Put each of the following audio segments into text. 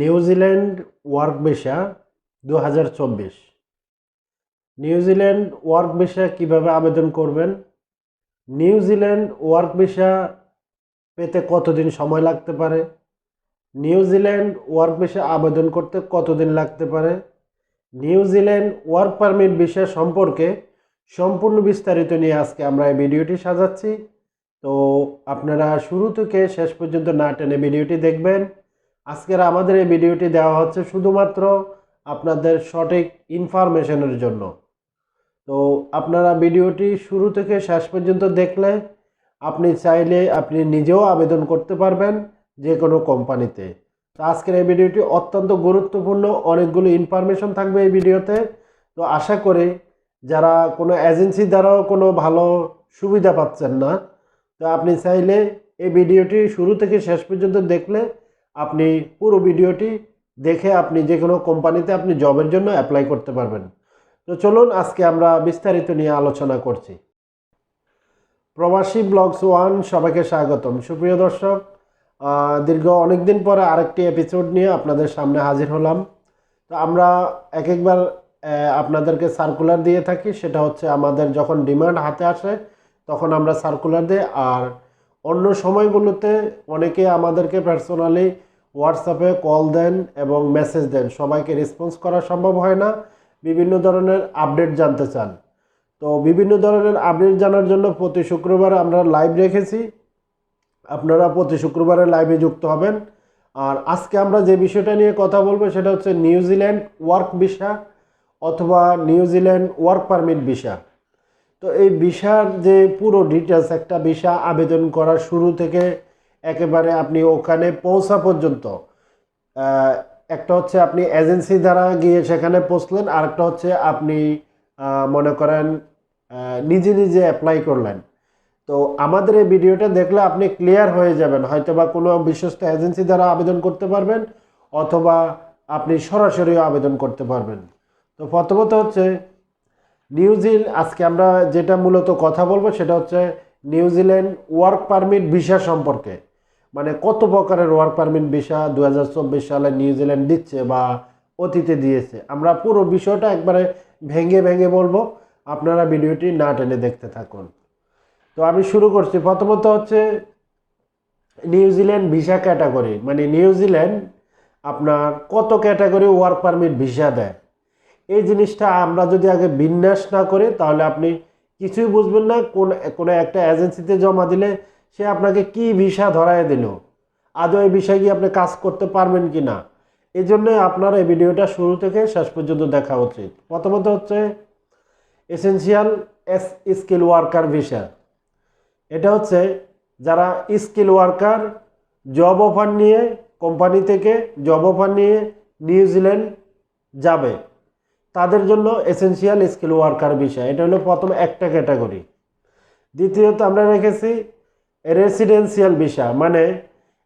New Zealand work visa দু হাজার চব্বিশ নিউজিল্যান্ড ওয়ার্ক ভিসা কীভাবে আবেদন করবেন? নিউজিল্যান্ড ওয়ার্ক ভিসা পেতে কতদিন সময় লাগতে পারে? নিউজিল্যান্ড ওয়ার্ক ভিসা আবেদন করতে কতদিন লাগতে পারে? নিউজিল্যান্ড ওয়ার্ক পারমিট ভিসা সম্পর্কে সম্পূর্ণ বিস্তারিত নিয়ে আজকে আমরা এই ভিডিওটি সাজাচ্ছি। তো আপনারা শুরু থেকে শেষ পর্যন্ত না টেনে ভিডিওটি দেখবেন। আজকের আমাদের এই ভিডিওটি দেওয়া হচ্ছে শুধুমাত্র আপনাদের সঠিক ইনফরমেশনের জন্য। তো আপনারা ভিডিওটি শুরু থেকে শেষ পর্যন্ত দেখলে আপনি চাইলে আপনি নিজেও আবেদন করতে পারবেন যে কোনো কোম্পানিতে। তো আজকের এই ভিডিওটি অত্যন্ত গুরুত্বপূর্ণ, অনেকগুলো ইনফরমেশন থাকবে এই ভিডিওতে। তো আশা করি যারা কোনো এজেন্সি দ্বারাও কোনো ভালো সুবিধা পাচ্ছেন না, তো আপনি চাইলে এই ভিডিওটি শুরু থেকে শেষ পর্যন্ত দেখলে আপনি পুরো ভিডিওটি দেখে আপনি যে কোনো কোম্পানিতে আপনি জবের জন্য অ্যাপ্লাই করতে পারবেন। তো চলুন আজকে আমরা বিস্তারিত নিয়ে আলোচনা করছি। প্রবাসী ব্লগস ওয়ান সবাইকে স্বাগতম। সুপ্রিয় দর্শক দীর্ঘ অনেক দিন পরে আরেকটি এপিসোড নিয়ে আপনাদের সামনে হাজির হলাম। তো আমরা এক একবার আপনাদেরকে সার্কুলার দিয়ে থাকি। সেটা হচ্ছে আমাদের যখন ডিমান্ড হাতে আসে, তখন আমরা সার্কুলার দিই আর অন্য সময়গুলোতে অনেকে আমাদেরকে পার্সোনালি হোয়াটসঅ্যাপে কল দেন এবং মেসেজ দেন। সবাইকে রেসপন্স করা সম্ভব হয় না। বিভিন্ন ধরনের আপডেট জানতে চান। তো বিভিন্ন ধরনের আপডেট জানার জন্য প্রতি শুক্রবার আমরা লাইভ রেখেছি। আপনারা প্রতি শুক্রবারে লাইভে যুক্ত হবেন। আর আজকে আমরা যে বিষয়টা নিয়ে কথা বলব সেটা হচ্ছে নিউজিল্যান্ড ওয়ার্ক ভিসা অথবা New Zealand work permit visa তো এই ভিসার যে পুরো ডিটেলস একটা ভিসা আবেদন করার শুরু থেকে একেবারে আপনি ওখানে পৌঁছা পর্যন্ত একটা হচ্ছে আপনি এজেন্সি দ্বারা গিয়ে সেখানে পৌঁছলেন আর একটা হচ্ছে আপনি মনে করেন নিজে নিজে অ্যাপ্লাই করলেন। তো আমাদের এই ভিডিওটা দেখলে আপনি ক্লিয়ার হয়ে যাবেন হয়তো বা কোনো বিশ্বস্ত এজেন্সি দ্বারা আবেদন করতে পারবেন, অথবা আপনি সরাসরি আবেদন করতে পারবেন। তো প্রথমত হচ্ছে নিউজিল আজকে আমরা যেটা মূলত কথা বলব সেটা হচ্ছে নিউজিল্যান্ড ওয়ার্ক পারমিট ভিসা সম্পর্কে। মানে কত প্রকারের ওয়ার্ক পারমিট ভিসা দু হাজার চব্বিশ সালে নিউজিল্যান্ড দিচ্ছে বা অতীতে দিয়েছে? আমরা পুরো বিষয়টা একবারে ভেঙে ভেঙে বলব। আপনারা ভিডিওটি না টেনে দেখতে থাকুন। তো আমি শুরু করছি। প্রথমত হচ্ছে নিউজিল্যান্ড ভিসা ক্যাটাগরি। মানে নিউজিল্যান্ড আপনার কত ক্যাটাগরি ওয়ার্ক পারমিট ভিসা দেয়? এই জিনিসটা আমরা যদি আগে বিন্যাস না করি, তাহলে আপনি কিছুই বুঝবেন না, কোন, কোনো একটা এজেন্সিতে জমা দিলে সে আপনাকে কি ভিসা ধরায় দিল, আদৌ এই বিষয়ে গিয়ে আপনি কাজ করতে পারবেন কি না। এই জন্য আপনার এই ভিডিওটা শুরু থেকে শেষ পর্যন্ত দেখা উচিত। প্রথমত হচ্ছে এসেনশিয়াল এস স্কিল ওয়ার্কার ভিসা এটা হচ্ছে যারা স্কিল ওয়ার্কার জব অফার নিয়ে কোম্পানি থেকে জব অফার নিয়ে নিউজিল্যান্ড যাবে। তাদের জন্য এসেনশিয়াল স্কিল ওয়ার্কার বিষয়। এটা হলো প্রথম একটা ক্যাটাগরি দ্বিতীয়ত আমরা রেখেছি রেসিডেন্সিয়াল ভিসা মানে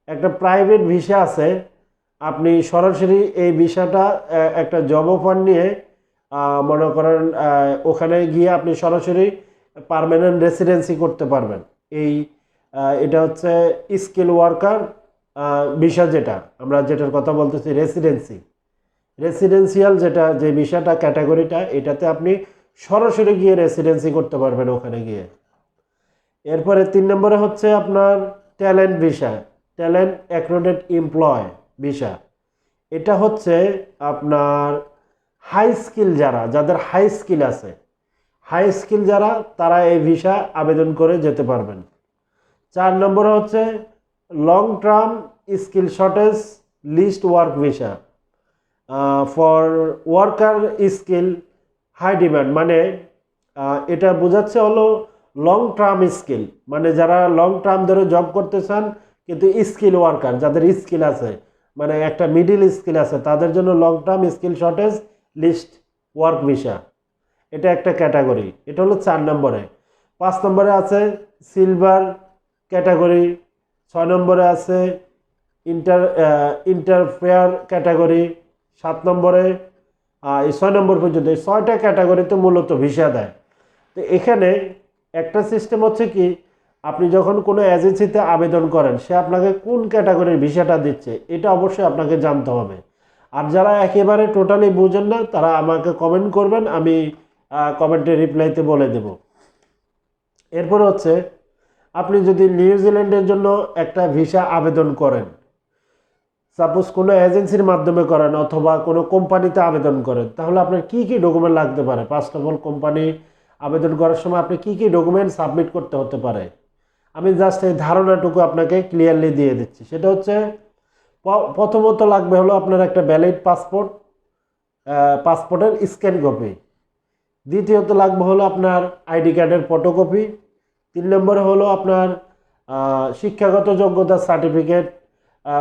একটা প্রাইভেট ভিসা আছে, আপনি সরাসরি এই ভিসাটা একটা জব অফার নিয়ে মনে করেন ওখানে গিয়ে আপনি সরাসরি পারমানেন্ট রেসিডেন্সি করতে পারবেন। এই এটা হচ্ছে স্কিল ওয়ার্কার ভিসা যেটা। আমরা যেটার কথা বলতেছি রেসিডেন্সি রেসিডেন্সিয়াল যেটা, যে ভিসাটা ক্যাটাগরিটা এটাতে আপনি সরাসরি গিয়ে রেসিডেন্সি করতে পারবেন ওখানে গিয়ে। এরপরে তিন নম্বরে হচ্ছে আপনার talent visa talent accredited employ visa এটা হচ্ছে আপনার হাই স্কিল যারা, যাদের হাই স্কিল আছে। হাই স্কিল যারা, তারা এই ভিসা আবেদন করে যেতে পারবেন। চার নম্বরে হচ্ছে long term skill shortage list work visa for worker skill high demand মানে এটা বোঝাচ্ছে হলো লং টার্ম স্কিল মানে যারা লং টার্ম ধরে জব করতে চান, কিন্তু স্কিল ওয়ার্কার যাদের স্কিল আছে মানে একটা মিডিল স্কিল আছে, তাদের জন্য long term skill shortage list work visa এটা একটা ক্যাটাগরি এটা হলো চার নম্বরে। পাঁচ নম্বরে আছে সিলভার ক্যাটাগরি ছয় নম্বরে আছে ইন্টার ইন্টারফেয়ার ক্যাটাগরি সাত নম্বরে এই ছয় নম্বর পর্যন্ত এই ছয়টা ক্যাটাগরিতে মূলত ভিসা দেয়। তো এখানে একটা সিস্টেম হচ্ছে কি, আপনি যখন কোনো এজেন্সিতে আবেদন করেন, সে আপনাকে কোন ক্যাটাগরির ভিসাটা দিচ্ছে, এটা অবশ্যই আপনাকে জানতে হবে। আর যারা একেবারে টোটালি বুঝেন না, তারা আমাকে কমেন্ট করবেন, আমি কমেন্টে রিপ্লাইতে বলে দেব। এরপর হচ্ছে, আপনি যদি নিউজিল্যান্ডের জন্য একটা ভিসা আবেদন করেন সাপোজ কোনো এজেন্সির মাধ্যমে করেন অথবা কোনো কোম্পানিতে আবেদন করেন, তাহলে আপনার কি কি ডকুমেন্ট লাগতে পারে? ফার্স্ট অফ অল কোম্পানি আবেদন করার সময় আপনি কি কি ডকুমেন্ট সাবমিট করতে হতে পারে? আমি জাস্ট এই ধারণাটুকু আপনাকে ক্লিয়ারলি দিয়ে দিচ্ছি। সেটা হচ্ছে প্রথমত লাগবে হলো আপনার একটা ভ্যালিড পাসপোর্ট পাসপোর্টের স্ক্যান কপি দ্বিতীয়ত লাগবে হলো আপনার আইডি কার্ডের ফটোকপি তিন নম্বরে হলো আপনার শিক্ষাগত যোগ্যতার সার্টিফিকেট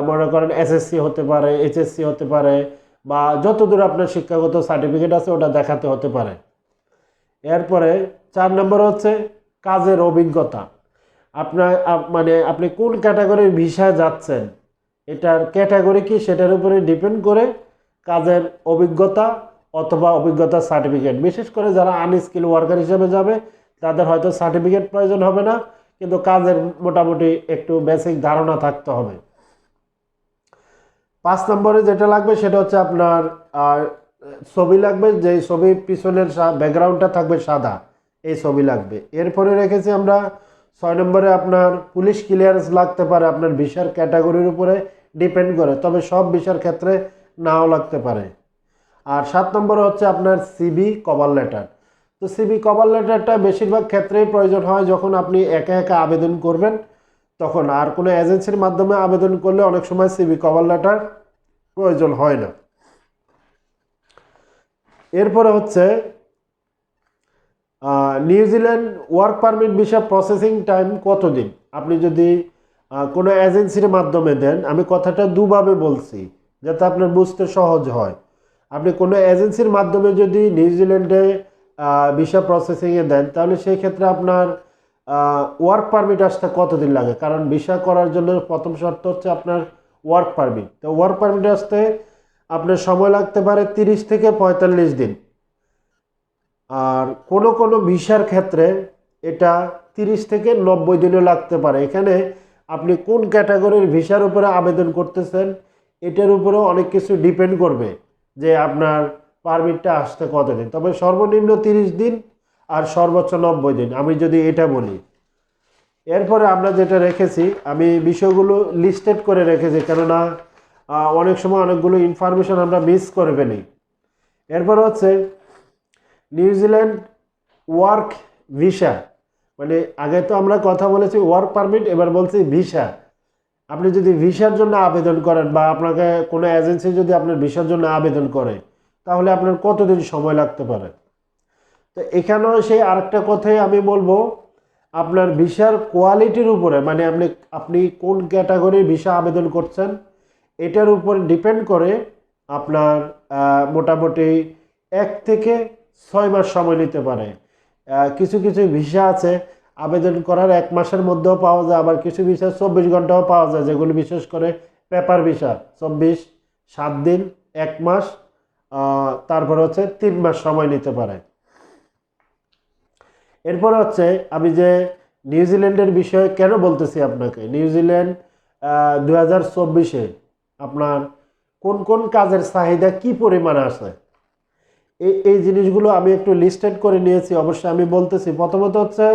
মনে করেন এসএসসি হতে পারে এইচএসসি হতে পারে, বা যতদূর আপনার শিক্ষাগত সার্টিফিকেট আছে ওটা দেখাতে হতে পারে। এরপরে চার নম্বর হচ্ছে কাজের অভিজ্ঞতা। আপনার, আপ- মানে আপনি কোন ক্যাটাগরির ভিসা যাচ্ছেন, এটার ক্যাটাগরি কি সেটার উপরে ডিপেন্ড করে কাজের অভিজ্ঞতা অথবা অভিজ্ঞতার সার্টিফিকেট বিশেষ করে যারা আনস্কিল ওয়ার্কার হিসেবে যাবে, তাদের হয়তো সার্টিফিকেট প্রয়োজন হবে না, কিন্তু কাজের মোটামুটি একটু বেসিক ধারণা থাকতে হবে। পাঁচ নম্বরে যেটা লাগবে সেটা হচ্ছে আপনার ছবি লাগবে, যে ছবি পিছনের ব্যাকগ্রাউন্ডটা থাকবে সাদা, এই ছবি লাগবে। এরপরে রেখেছি আমরা ছয় নম্বরে আপনার পুলিশ ক্লিয়ারেন্স লাগতে পারে আপনার ভিসার ক্যাটাগরির উপরে ডিপেন্ড করে, তবে সব ভিসার ক্ষেত্রে নাও লাগতে পারে। আর সাত নম্বরে হচ্ছে আপনার সিবি কভার লেটার। তো সিবি কভার লেটারটা বেশিরভাগ ক্ষেত্রেই প্রয়োজন হয় যখন আপনি একা একা আবেদন করবেন তখন আর কোনো এজেন্সির মাধ্যমে আবেদন করলে অনেক সময় সিবি কভার লেটার প্রয়োজন হয় না। এরপরে হচ্ছে New Zealand work permit visa processing time কতদিন? আপনি যদি কোনো এজেন্সির মাধ্যমে দেন, আমি কথাটা দুভাবে বলছি, যাতে আপনার বুঝতে সহজ হয়। আপনি কোনো এজেন্সির মাধ্যমে যদি নিউজিল্যান্ডে ভিসা প্রসেসিংয়ে দেন, তাহলে সেই ক্ষেত্রে আপনার ওয়ার্ক পারমিট আসতে কতদিন লাগে? কারণ ভিসা করার জন্য প্রথম শর্ত হচ্ছে আপনার ওয়ার্ক পারমিট তো ওয়ার্ক পারমিট আসতে আপনার সময় লাগতে পারে তিরিশ থেকে পঁয়তাল্লিশ দিন। আর কোনো কোনো ভিসার ক্ষেত্রে এটা তিরিশ থেকে নব্বই দিনও লাগতে পারে। এখানে আপনি কোন ক্যাটাগরির ভিসার উপরে আবেদন করতেছেন, এটার উপরেও অনেক কিছু ডিপেন্ড করবে যে আপনার পারমিটটা আসতে কতদিন। তবে সর্বনিম্ন তিরিশ দিন আর সর্বোচ্চ নব্বই দিন, আমি যদি এটা বলি। এরপরে আমরা যেটা রেখেছি, আমি বিষয়গুলো লিস্টেড করে রেখেছি, কেননা অনেক সময় অনেকগুলো ইনফরমেশন আমরা মিস করে ফেলি। এরপর হচ্ছে নিউজিল্যান্ড ওয়ার্ক ভিসা মানে আগে তো আমরা কথা বলেছি ওয়ার্ক পারমিট এবার বলছি ভিসা আপনি যদি ভিসার জন্য আবেদন করেন বা আপনাকে কোনো এজেন্সি যদি আপনার ভিসার জন্য আবেদন করে, তাহলে আপনার কতদিন সময় লাগতে পারে? তো এখানেও সেই আরেকটা কথাই আমি বলব, আপনার ভিসার কোয়ালিটির উপরে মানে আপনি আপনি কোন ক্যাটাগরির ভিসা আবেদন করছেন, এটার উপর ডিপেন্ড করে আপনার মোটামুটি এক থেকে ছয় মাস সময় নিতে পারে। কিছু কিছু ভিসা আছে, আবেদন করার এক মাসের মধ্যেও পাওয়া যায়, আবার কিছু ভিসা চব্বিশ ঘন্টাও পাওয়া যায়, যেগুলো বিশেষ করে পেপার ভিসা, চব্বিশ, সাত দিন, এক মাস তারপর হচ্ছে তিন মাস সময় নিতে পারে। এরপর হচ্ছে আমি যে নিউজিল্যান্ডের বিষয়ে কেন বলতেছি আপনাকে? নিউজিল্যান্ড দু হাজার চব্বিশে আপনার কোন কোন কাজের চাহিদা কি পরিমাণে আছে? এই এই জিনিসগুলো আমি একটু লিস্টেড করে নিয়েছি, অবশ্যই আমি বলতেছি। প্রথমত হচ্ছে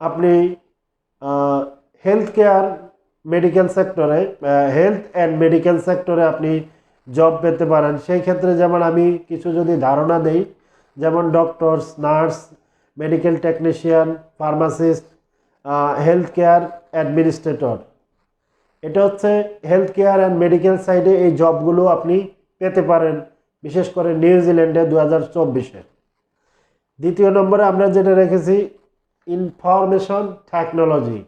আপনি হেলথ কেয়ার মেডিকেল সেক্টরে হেলথ অ্যান্ড মেডিকেল সেক্টরে আপনি জব পেতে পারেন। সেই ক্ষেত্রে যেমন আমি কিছু যদি ধারণা দেই, যেমন doctors nurse medical technician pharmacist health care administrator এটা হচ্ছে হেলথ কেয়ার অ্যান্ড মেডিকেল সাইডে এই জবগুলো আপনি পেতে পারেন, বিশেষ করে নিউজিল্যান্ডে দু হাজার চব্বিশে। দ্বিতীয় নম্বরে আমরা যেটা রেখেছি ইনফরমেশন টেকনোলজি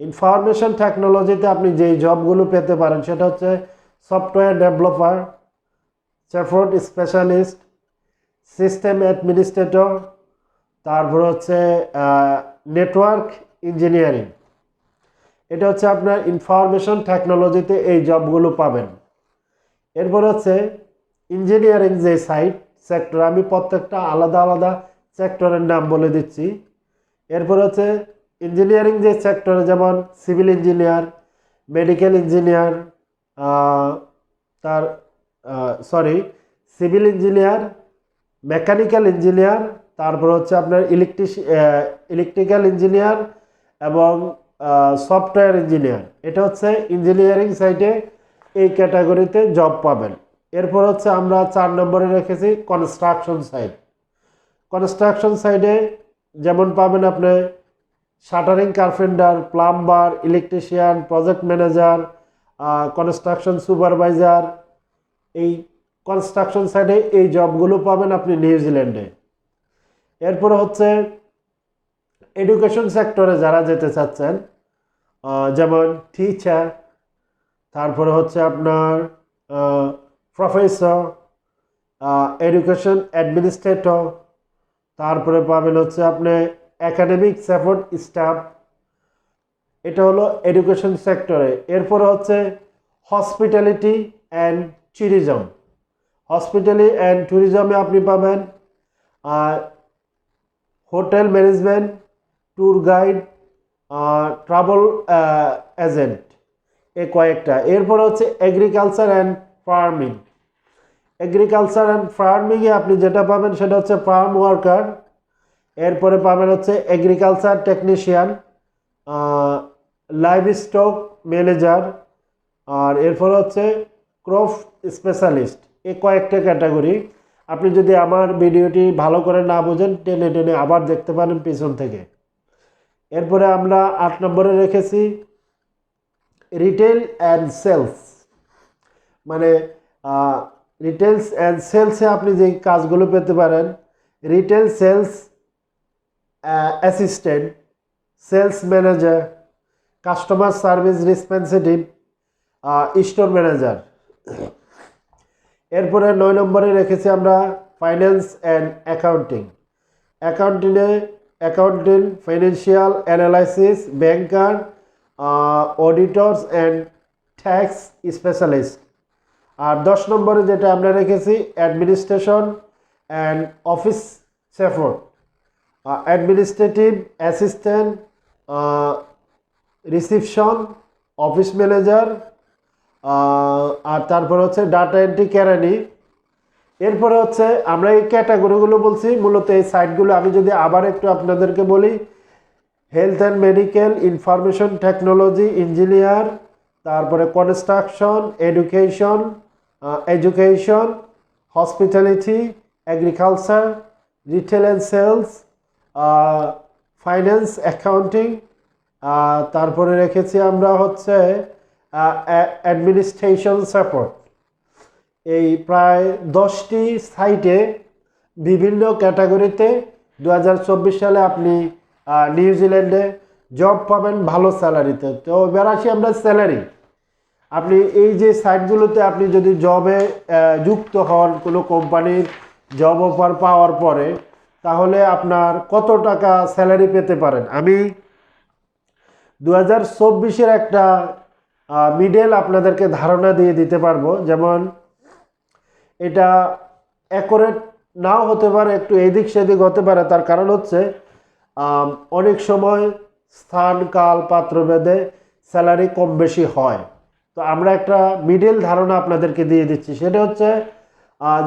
ইনফরমেশন টেকনোলজিতে আপনি যেই জবগুলো পেতে পারেন, সেটা হচ্ছে software developer support specialist system administrator তারপর হচ্ছে নেটওয়ার্ক ইঞ্জিনিয়ারিং এটা হচ্ছে আপনার ইনফরমেশন টেকনোলজিতে এই জবগুলো পাবেন। এরপর হচ্ছে ইঞ্জিনিয়ারিং যে সাইট সেক্টর আমি প্রত্যেকটা আলাদা আলাদা সেক্টরের নাম বলে দিচ্ছি। এরপর হচ্ছে ইঞ্জিনিয়ারিং যে সেক্টরে যেমন সিভিল ইঞ্জিনিয়ার মেডিকেল ইঞ্জিনিয়ার তার sorry civil engineer mechanical engineer তারপর হচ্ছে আপনার ইলেকট্রিক ইলেকট্রিক্যাল ইঞ্জিনিয়ার এবং সফটওয়্যার ইঞ্জিনিয়ার এটা হচ্ছে ইঞ্জিনিয়ারিং সাইটে এই ক্যাটাগরিতে জব পাবেন। এরপর হচ্ছে আমরা চার নম্বরে রেখেছি কনস্ট্রাকশন সাইট কনস্ট্রাকশন সাইডে যেমন পাবেন আপনি shuttering carpenter plumber electrician project manager construction supervisor এই কনস্ট্রাকশন সাইডে এই জবগুলো পাবেন আপনি নিউজিল্যান্ডে। এরপরে হচ্ছে এডুকেশন সেক্টরে যারা যেতে চাচ্ছেন যেমন টিচার তারপরে হচ্ছে আপনার প্রফেসর এডুকেশন অ্যাডমিনিস্ট্রেটর তারপরে পাবেন হচ্ছে আপনি একাডেমিক সাপোর্ট স্টাফ এটা হলো এডুকেশন সেক্টরে এরপরে হচ্ছে hospitality and tourism hospitality and ট্যুরিজমে আপনি পাবেন hotel management, tour guide travel agent, এ কয়েকটা। এরপর হচ্ছে agriculture and farming agriculture and ফার্মিংয়ে আপনি যেটা পাবেন সেটা হচ্ছে ফার্ম ওয়ার্কার এরপরে পাবেন হচ্ছে agriculture technician livestock manager আর এরপর হচ্ছে ক্রপ স্পেশালিস্ট এ কয়েকটা ক্যাটাগরি আপনি যদি আমার ভিডিওটি ভালো করে না বোঝেন, টেনে টেনে আবার দেখতে পারেন পিছন থেকে। এরপরে আমরা আট নম্বরে রেখেছি রিটেল অ্যান্ড সেলস। মানে রিটেলস অ্যান্ড সেলসে আপনি যে কাজগুলো পেতে পারেন, retail sales assistant, sales manager, customer service responsive store manager. এরপরে নয় নম্বরে রেখেছি আমরা finance and accounting অ্যাকাউন্টিংয়ে accounting financial analysis banker auditors and tax specialist আর দশ নম্বরে যেটা আমরা রেখেছি administration and office support administrative assistant reception office manager আর তারপর হচ্ছে ডাটা এন্ট্রি কেরানি এরপরে হচ্ছে আমরা এই ক্যাটাগরিগুলো বলছি, মূলত এই সাইটগুলো আমি যদি আবার একটু আপনাদেরকে বলি health and medical information technology engineer তারপরে construction education education hospitality agriculture retail and sales finance accounting তারপরে রেখেছি আমরা হচ্ছে অ্যাডমিনিস্ট্রেশন সাপোর্ট এই প্রায় দশটি সাইটে বিভিন্ন ক্যাটাগরিতে দু হাজার চব্বিশ সালে আপনি নিউজিল্যান্ডে জব পাবেন ভালো স্যালারিতে তো এবার আসি আমরা স্যালারি আপনি এই যে সাইটগুলোতে আপনি যদি জবে যুক্ত হন কোনো কোম্পানির জব অফার পাওয়ার পরে, তাহলে আপনার কত টাকা স্যালারি পেতে পারেন? আমি দু হাজার একটা মিডেল আপনাদেরকে ধারণা দিয়ে দিতে পারব, যেমন এটা অ্যাকোরেট নাও হতে পারে, একটু এদিক সেদিক হতে পারে, তার কারণ হচ্ছে অনেক সময় স্থান, কাল, পাত্রভেদে স্যালারি কম বেশি হয়। তো আমরা একটা মিডল ধারণা আপনাদেরকে দিয়ে দিচ্ছি, সেটা হচ্ছে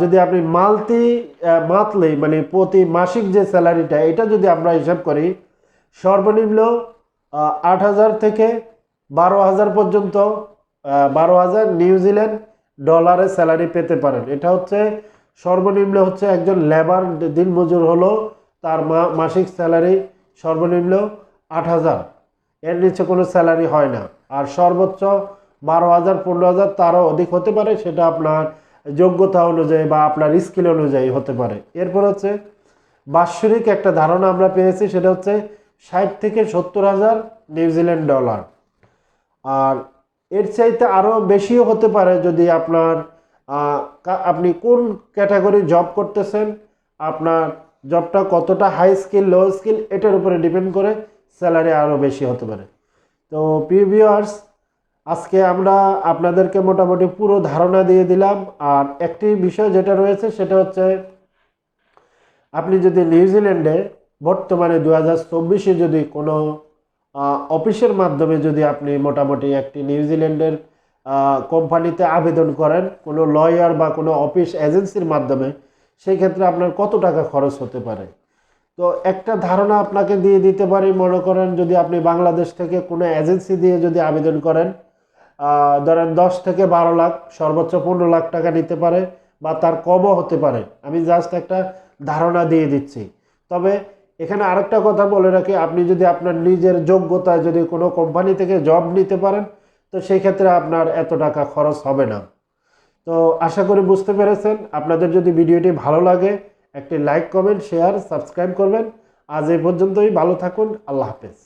যদি আপনি মালতি মান্থলি মানে প্রতি মাসিক যে স্যালারিটা এটা যদি আমরা হিসাব করি, সর্বনিম্ন আট হাজার থেকে বারো হাজার পর্যন্ত বারো হাজার নিউজিল্যান্ড ডলারে স্যালারি পেতে পারেন। এটা হচ্ছে সর্বনিম্ন হচ্ছে একজন লেবার দিনমজুর হলো তার মাসিক স্যালারি সর্বনিম্ন আট হাজার। এর নিচে কোনো স্যালারি হয় না। আর সর্বোচ্চ বারো হাজার, পনেরো হাজার তারও অধিক হতে পারে, সেটা আপনার যোগ্যতা অনুযায়ী বা আপনার স্কিল অনুযায়ী হতে পারে। এরপর হচ্ছে বাৎসরিক একটা ধারণা আমরা পেয়েছি, সেটা হচ্ছে ষাট থেকে সত্তর হাজার নিউজিল্যান্ড ডলার। আর এর চাইতে আরও বেশিও হতে পারে যদি আপনার আপনি কোন ক্যাটাগরি জব করতেছেন, আপনার জবটা কতটা হাই স্কিল লো স্কিল এটার উপরে ডিপেন্ড করে স্যালারি আরও বেশি হতে পারে। তো প্রিভিউয়ার্স আজকে আমরা আপনাদেরকে মোটামুটি পুরো ধারণা দিয়ে দিলাম। আর একটি বিষয় যেটা রয়েছে সেটা হচ্ছে, আপনি যদি নিউজিল্যান্ডে বর্তমানে দু হাজার চব্বিশে যদি কোনো অফিসের মাধ্যমে যদি আপনি মোটামুটি একটি নিউজিল্যান্ডের কোম্পানিতে আবেদন করেন, কোনো লয়ার বা কোনো অফিস এজেন্সির মাধ্যমে সেই ক্ষেত্রে আপনার কত টাকা খরচ হতে পারে? তো একটা ধারণা আপনাকে দিয়ে দিতে পারি, মনে করেন যদি আপনি বাংলাদেশ থেকে কোনো এজেন্সি দিয়ে যদি আবেদন করেন ধরেন দশ থেকে বারো লাখ, সর্বোচ্চ পনেরো লাখ টাকা নিতে পারে বা তার কমও হতে পারে। আমি জাস্ট একটা ধারণা দিয়ে দিচ্ছি। তবে এখানে আরেকটা কথা বলে রাখি, আপনি যদি আপনার নিজের যোগ্যতায় যদি কোনো কোম্পানি থেকে জব নিতে পারেন, তো সেই ক্ষেত্রে আপনার এত টাকা খরচ হবে না। তো আশা করি বুঝতে পেরেছেন। আপনাদের যদি ভিডিওটি ভালো লাগে, একটি লাইক কমেন্ট শেয়ার সাবস্ক্রাইব করবেন। আজ এই পর্যন্তই, ভালো থাকুন, আল্লাহ হাফেজ।